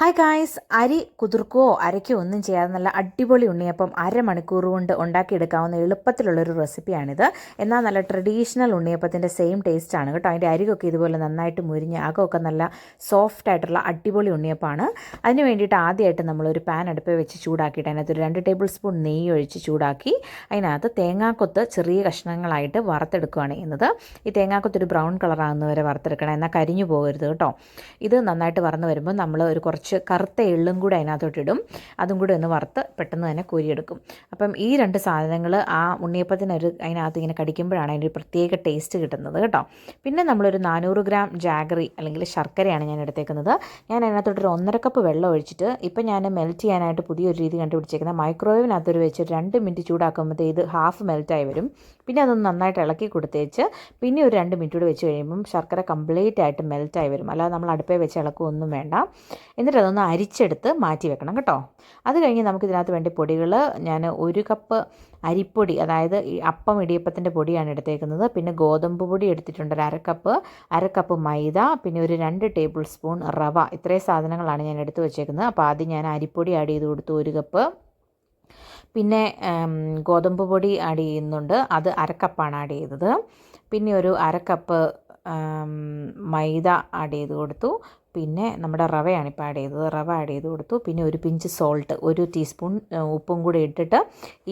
Hi guys അരി കുതിർക്കുകയോ അരയ്ക്കോ? ഒന്നും ചെയ്യാതെ നല്ല അടിപൊളി ഉണ്ണിയപ്പം അരമണിക്കൂർ കൊണ്ട് ഉണ്ടാക്കിയെടുക്കാവുന്ന എളുപ്പത്തിലുള്ളൊരു റെസിപ്പിയാണിത്. എന്നാൽ നല്ല ട്രഡീഷണൽ ഉണ്ണിയപ്പത്തിന്റെ സെയിം ടേസ്റ്റ് ആണ് കേട്ടോ. അതിന്റെ അരികൊക്കെ ഇതുപോലെ നന്നായിട്ട് മുരിഞ്ഞ് അകമൊക്കെ നല്ല സോഫ്റ്റ് ആയിട്ടുള്ള അടിപൊളി ഉണ്ണിയപ്പമാണ് അതിന് വേണ്ടിയിട്ട് ആദ്യമായിട്ട് നമ്മളൊരു പാൻ അടുപ്പിൽ വെച്ച് ചൂടാക്കിയിട്ട് അതിനകത്ത് ഒരു രണ്ട് ടേബിൾ സ്പൂൺ നെയ്യ് ഒഴിച്ച് ചൂടാക്കി അതിനകത്ത് തേങ്ങാക്കൊത്ത് ചെറിയ കഷ്ണങ്ങളായിട്ട് വറുത്തെടുക്കുകയാണ് ചെയ്യുന്നത് ഈ തേങ്ങാക്കൊത്ത് ഒരു ബ്രൗൺ കളറാകുന്നവരെ വറുത്തെടുക്കണം. എന്നാൽ കരിഞ്ഞു പോകരുത് കേട്ടോ. ഇത് നന്നായിട്ട് വറന്ന് വരുമ്പോൾ നമ്മൾ ഒരു കുറച്ച് കറുത്ത എള്ളും കൂടെ അതിനകത്തോട്ട് ഇടും അതും കൂടെ ഒന്ന് വറുത്ത് പെട്ടെന്ന് തന്നെ കോരിയെടുക്കും. അപ്പം ഈ രണ്ട് സാധനങ്ങൾ ആ ഉണ്ണിയപ്പത്തിനൊരു അതിനകത്ത് ഇങ്ങനെ കടിക്കുമ്പോഴാണ് അതിന്റെ ഒരു പ്രത്യേക ടേസ്റ്റ് കിട്ടുന്നത് കേട്ടോ. പിന്നെ നമ്മളൊരു നാനൂറ് ഗ്രാം ജാഗറി അല്ലെങ്കിൽ ശർക്കരയാണ് ഞാൻ എടുത്തേക്കുന്നത്. ഞാൻ അതിനകത്തോട്ട് ഒരു ഒന്നര കപ്പ് വെള്ളം ഒഴിച്ചിട്ട് ഇപ്പം ഞാൻ മെൽറ്റ് ചെയ്യാനായിട്ട് പുതിയൊരു രീതി കണ്ടുപിടിച്ചേക്കുന്നത്. മൈക്രോവേവിനകത്തൊരു വെച്ച് രണ്ട് മിനിറ്റ് ചൂടാക്കുമ്പോഴത്തേ ഇത് ഹാഫ് മെൽറ്റായി വരും. പിന്നെ അതൊന്ന് നന്നായിട്ട് ഇളക്കി കൊടുത്തേച്ച് പിന്നെ ഒരു രണ്ട് മിനിറ്റ് കൂടി വെച്ച് കഴിയുമ്പം ശർക്കര കംപ്ലീറ്റ് ആയിട്ട് മെൽറ്റായി വരും. അല്ലാതെ നമ്മൾ അടുപ്പേ വെച്ച് ഇളക്കുകയൊന്നും വേണ്ട. എന്നിട്ട് അതൊന്ന് അരിച്ചെടുത്ത് മാറ്റി വെക്കണം കേട്ടോ. അത് കഴിഞ്ഞ് നമുക്ക് ഇതിനകത്ത് വേണ്ടി പൊടികൾ ഞാൻ ഒരു കപ്പ് അരിപ്പൊടി അതായത് ഈ അപ്പം ഇടിയപ്പത്തിന്റെ പൊടിയാണ് എടുത്തേക്കുന്നത്. പിന്നെ ഗോതമ്പ് പൊടി എടുത്തിട്ടുണ്ട് ഒരു അരക്കപ്പ് അരക്കപ്പ് മൈദ പിന്നെ ഒരു രണ്ട് ടേബിൾ സ്പൂൺ റവ. ഇത്രയും സാധനങ്ങളാണ് ഞാൻ എടുത്തു വെച്ചേക്കുന്നത്. അപ്പോൾ ആദ്യം ഞാൻ അരിപ്പൊടി ആഡ് ചെയ്ത് കൊടുത്തു ഒരു കപ്പ്. പിന്നെ ഗോതമ്പ് പൊടി ആഡ് ചെയ്യുന്നുണ്ട്. അത് അരക്കപ്പാണ് ആഡ് ചെയ്തത്. പിന്നെ ഒരു അരക്കപ്പ് മൈദ ആഡ് ചെയ്ത് കൊടുത്തു. പിന്നെ നമ്മുടെ റവയാണ് ഇപ്പോൾ ആഡ് ചെയ്തത്. റവ ആഡ് ചെയ്ത് കൊടുത്തു. പിന്നെ ഒരു പിഞ്ച് സോൾട്ട് ഒരു ടീസ്പൂൺ ഉപ്പും കൂടി ഇട്ടിട്ട്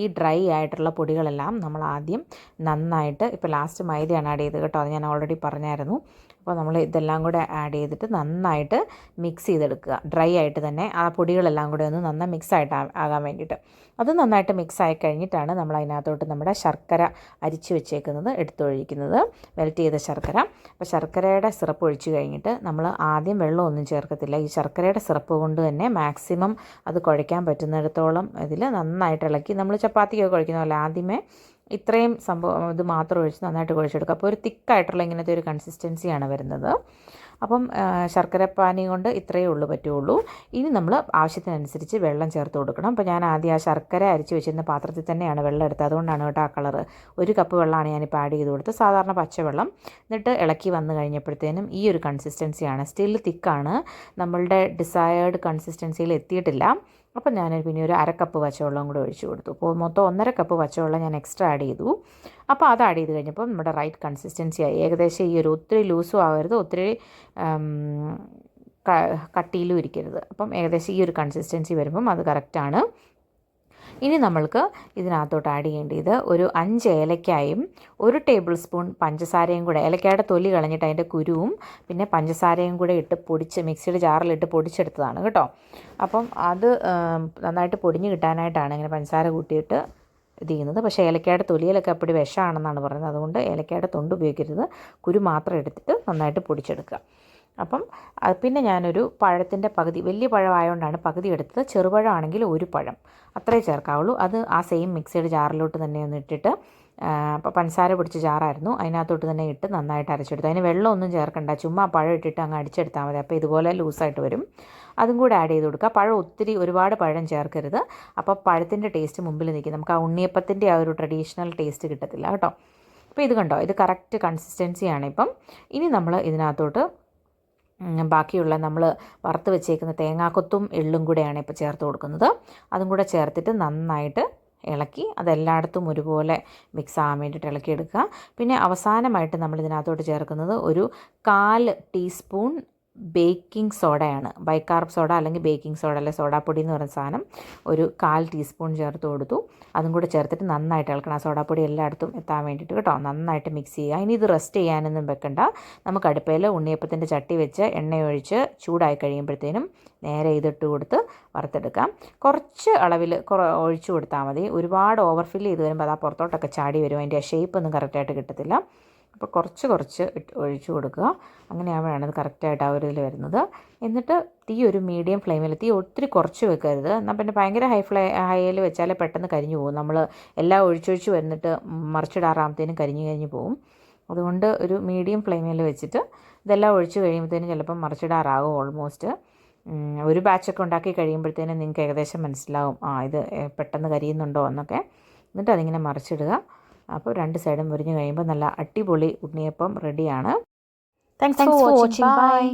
ഈ ഡ്രൈ ആയിട്ടുള്ള പൊടികളെല്ലാം നമ്മൾ ആദ്യം നന്നായിട്ട് ഇപ്പോൾ ലാസ്റ്റ് മൈദയാണ് ആഡ് ചെയ്തത് കേട്ടോ. അത് ഞാൻ ഓൾറെഡി പറഞ്ഞായിരുന്നു. അപ്പോൾ നമ്മൾ ഇതെല്ലാം കൂടെ ആഡ് ചെയ്തിട്ട് നന്നായിട്ട് മിക്സ് ചെയ്തെടുക്കുക. ഡ്രൈ ആയിട്ട് തന്നെ ആ പൊടികളെല്ലാം കൂടെ ഒന്ന് നന്നായി മിക്സ് ആയിട്ട് ആകാൻ വേണ്ടിയിട്ട്. അത് നന്നായിട്ട് മിക്സ് ആയി കഴിഞ്ഞിട്ടാണ് നമ്മൾ അതിനകത്തോട്ട് നമ്മുടെ ശർക്കര അരിച്ച് വെച്ചേക്കുന്നത് എടുത്തൊഴിക്കുന്നത്. മെൽറ്റ് ചെയ്ത ശർക്കര. അപ്പോൾ ശർക്കരയുടെ സിറപ്പ് ഒഴിച്ച് കഴിഞ്ഞിട്ട് നമ്മൾ ആദ്യം വെള്ളമൊന്നും ചേർക്കത്തില്ല. ഈ ശർക്കരയുടെ സിറപ്പ് കൊണ്ട് തന്നെ മാക്സിമം അത് കുഴയ്ക്കാൻ പറ്റുന്നിടത്തോളം ഇതിൽ നന്നായിട്ട് ഇളക്കി നമ്മൾ ചപ്പാത്തിയൊക്കെ കുഴക്കുന്ന പോലെ ആദ്യമേ ഇത്രയും സംഭവം ഇത് മാത്രം ഒഴിച്ച് നന്നായിട്ട് കുഴച്ചെടുക്കുക. അപ്പോൾ ഒരു തിക്കായിട്ടുള്ള ഇങ്ങനത്തെ ഒരു കൺസിസ്റ്റൻസിയാണ് വരുന്നത്. അപ്പം ശർക്കരപ്പാനി കൊണ്ട് ഇത്രയേ ഉള്ളൂ പറ്റുള്ളൂ ഇനി നമ്മൾ ആവശ്യത്തിനനുസരിച്ച് വെള്ളം ചേർത്ത് കൊടുക്കണം. അപ്പോൾ ഞാൻ ആദ്യം ആ ശർക്കര അരിച്ച് വെച്ചിരുന്ന പാത്രത്തിൽ തന്നെയാണ് വെള്ളം എടുത്തത്. അതുകൊണ്ടാണ് കേട്ടോ ആ കളറ്. ഒരു കപ്പ് വെള്ളമാണ് ഞാനിപ്പോൾ ആഡ് ചെയ്ത് കൊടുത്തത്. സാധാരണ പച്ചവെള്ളം എന്നിട്ട് ഇളക്കി വന്നു കഴിഞ്ഞപ്പോഴത്തേനും ഈ ഒരു കൺസിസ്റ്റൻസിയാണ്. സ്റ്റിൽ തിക്കാണ് നമ്മളുടെ ഡിസയേർഡ് കൺസിസ്റ്റൻസിയിൽ എത്തിയിട്ടില്ല. അപ്പം ഞാൻ പിന്നെ ഒരു അര അരക്കപ്പ് പച്ചവെള്ളം കൂടെ ഒഴിച്ചു കൊടുത്തു. അപ്പോൾ മൊത്തം ഒന്നര കപ്പ് പച്ചവെള്ളം ഞാൻ എക്സ്ട്രാ ആഡ് ചെയ്തു. അപ്പോൾ അത് ആഡ് ചെയ്ത് കഴിഞ്ഞപ്പോൾ നമ്മുടെ റൈറ്റ് കൺസിസ്റ്റൻസി ആയി. ഏകദേശം ഈ ഒരു ഒത്തിരി ലൂസും ആവരുത് ഒത്തിരി കട്ടിയിലും ഇരിക്കരുത്. അപ്പം ഏകദേശം ഈ ഒരു കൺസിസ്റ്റൻസി വരുമ്പം അത് കറക്റ്റാണ് ഇനി നമ്മൾക്ക് ഇതിനകത്തോട്ട് ആഡ് ചെയ്യേണ്ടത് ഒരു അഞ്ച് ഏലക്കായും ഒരു ടേബിൾ സ്പൂൺ പഞ്ചസാരയും കൂടെ ഏലക്കായുടെ തൊലി കളഞ്ഞിട്ട് അതിന്റെ കുരുവും പിന്നെ പഞ്ചസാരയും കൂടെ ഇട്ട് പൊടിച്ച് മിക്സിയുടെ ജാറിലിട്ട് പൊടിച്ചെടുത്തതാണ് കേട്ടോ. അപ്പം അത് നന്നായിട്ട് പൊടിഞ്ഞ് കിട്ടാനായിട്ടാണ് ഇങ്ങനെ പഞ്ചസാര കൂട്ടിയിട്ട് ഇത് ചെയ്യുന്നത്. പക്ഷേ ഏലക്കയുടെ തൊലിയിലൊക്കെ അപ്പടി വിഷമാണെന്നാണ് പറയുന്നത്. അതുകൊണ്ട് ഏലക്കയുടെ തൊണ്ട് ഉപയോഗിക്കരുത്. കുരു മാത്രം എടുത്തിട്ട് നന്നായിട്ട് പൊടിച്ചെടുക്കുക. അപ്പം പിന്നെ ഞാനൊരു പഴത്തിന്റെ പകുതി വലിയ പഴമായതുകൊണ്ടാണ് പകുതി എടുത്തത്. ചെറുപഴമാണെങ്കിൽ ഒരു പഴം. അത്രേ ചേർക്കാവുള്ളൂ. അത് ആ സെയിം മിക്സിയുടെ ജാറിലോട്ട് തന്നെ ഒന്ന് ഇട്ടിട്ട് അപ്പോൾ പഞ്ചസാര പിടിച്ച ചാറായിരുന്നു അതിനകത്തോട്ട് തന്നെ ഇട്ട് നന്നായിട്ട് അരച്ചെടുത്തു. അതിന് വെള്ളമൊന്നും ചേർക്കണ്ട. ചുമ്മാ പഴം ഇട്ടിട്ട് അങ്ങ് അടിച്ചെടുത്താൽ മതി. അപ്പോൾ ഇതുപോലെ ലൂസായിട്ട് വരും. അതും കൂടെ ആഡ് ചെയ്ത് കൊടുക്കുക. പഴം ഒത്തിരി ഒരുപാട് പഴം ചേർക്കരുത്. അപ്പോൾ പഴത്തിന്റെ ടേസ്റ്റ് മുമ്പിൽ നിൽക്കും. നമുക്ക് ആ ഉണ്ണിയപ്പത്തിന്റെ ആ ഒരു ട്രഡീഷണൽ ടേസ്റ്റ് കിട്ടത്തില്ല കേട്ടോ. അപ്പോൾ ഇത് കണ്ടോ? ഇത് കറക്റ്റ് കൺസിസ്റ്റൻസിയാണ് ഇപ്പം. ഇനി നമ്മൾ ഇതിനകത്തോട്ട് ബാക്കിയുള്ള നമ്മൾ വറുത്ത് വെച്ചേക്കുന്ന തേങ്ങാക്കൊത്തും എള്ളും കൂടെയാണ് ഇപ്പോൾ ചേർത്ത് കൊടുക്കുന്നത്. അതും കൂടെ ചേർത്തിട്ട് നന്നായിട്ട് ഇളക്കി അതെല്ലായിടത്തും ഒരുപോലെ മിക്സ് ആകാൻ വേണ്ടിയിട്ട് ഇളക്കിയെടുക്കുക പിന്നെ അവസാനമായിട്ട് നമ്മൾ ഇതിനകത്തോട്ട് ചേർക്കുന്നത് ഒരു കാൽ ടീസ്പൂൺ ബേക്കിംഗ് സോഡയാണ്. ബൈക്കാർബ് സോഡ അല്ലെങ്കിൽ ബേക്കിംഗ് സോഡ അല്ലെങ്കിൽ സോഡാപ്പൊടി എന്ന് പറയുന്ന സാധനം ഒരു കാൽ ടീസ്പൂൺ ചേർത്ത് കൊടുത്തു. അതും കൂടെ ചേർത്തിട്ട് നന്നായിട്ട് ഇളക്കണം. ആ സോഡാപ്പൊടി എല്ലായിടത്തും എത്താൻ വേണ്ടിയിട്ട് കേട്ടോ. നന്നായിട്ട് മിക്സ് ചെയ്യുക. ഇനി ഇത് റെസ്റ്റ് ചെയ്യാനൊന്നും വെക്കണ്ട. നമുക്ക് അടുപ്പയിൽ ഉണ്ണിയപ്പത്തിന്റെ ചട്ടി വെച്ച് എണ്ണയൊഴിച്ച് ചൂടായി കഴിയുമ്പോഴത്തേനും നേരെ ഇതിട്ട് കൊടുത്ത് വറുത്തെടുക്കാം. കുറച്ച് അളവിൽ ഒഴിച്ചു കൊടുത്താൽ മതി. ഒരുപാട് ഓവർഫിൽ ചെയ്ത് വരുമ്പോൾ അത് ആ പുറത്തോട്ടൊക്കെ ചാടി വരും. അതിന്റെ ഷേപ്പ് ഒന്നും കറക്റ്റായിട്ട് കിട്ടത്തില്ല. അപ്പോൾ കുറച്ച് കുറച്ച് ഇട്ട് ഒഴിച്ചു കൊടുക്കുക. അങ്ങനെയാവുകയാണ് അത് കറക്റ്റായിട്ട് ആ ഒരു ഇതിൽ വരുന്നത്. എന്നിട്ട് തീ ഒരു മീഡിയം ഫ്ലെയിമിൽ തീ ഒത്തിരി കുറച്ച് വെക്കരുത്. എന്നാൽ പിന്നെ ഭയങ്കര ഹൈ ഫ്ലേ ഹൈയിൽ വെച്ചാൽ പെട്ടെന്ന് കരിഞ്ഞു പോകും. നമ്മൾ എല്ലാം ഒഴിച്ചൊഴിച്ച് വന്നിട്ട് മറിച്ചിടാറാകുമ്പോഴത്തേനും കരിഞ്ഞു കരിഞ്ഞു പോകും. അതുകൊണ്ട് ഒരു മീഡിയം ഫ്ലെയിമിൽ വെച്ചിട്ട് ഇതെല്ലാം ഒഴിച്ച് കഴിയുമ്പോഴത്തേനും ചിലപ്പം മറിച്ചിടാറാകും ഓൾമോസ്റ്റ്. ഒരു ബാച്ചൊക്കെ ഉണ്ടാക്കി കഴിയുമ്പോഴത്തേനും നിങ്ങൾക്ക് ഏകദേശം മനസ്സിലാവും. ആ ഇത് പെട്ടെന്ന് കരിയുന്നുണ്ടോ എന്നൊക്കെ. എന്നിട്ട് അതിങ്ങനെ മറിച്ചിടുക. അപ്പോൾ രണ്ട് സൈഡും മുരിഞ്ഞ് കഴിയുമ്പോൾ നല്ല അടിപൊളി ഉണ്ണിയപ്പം റെഡിയാണ് താങ്ക്സ് ഫോർ വാച്ചിങ് ബൈ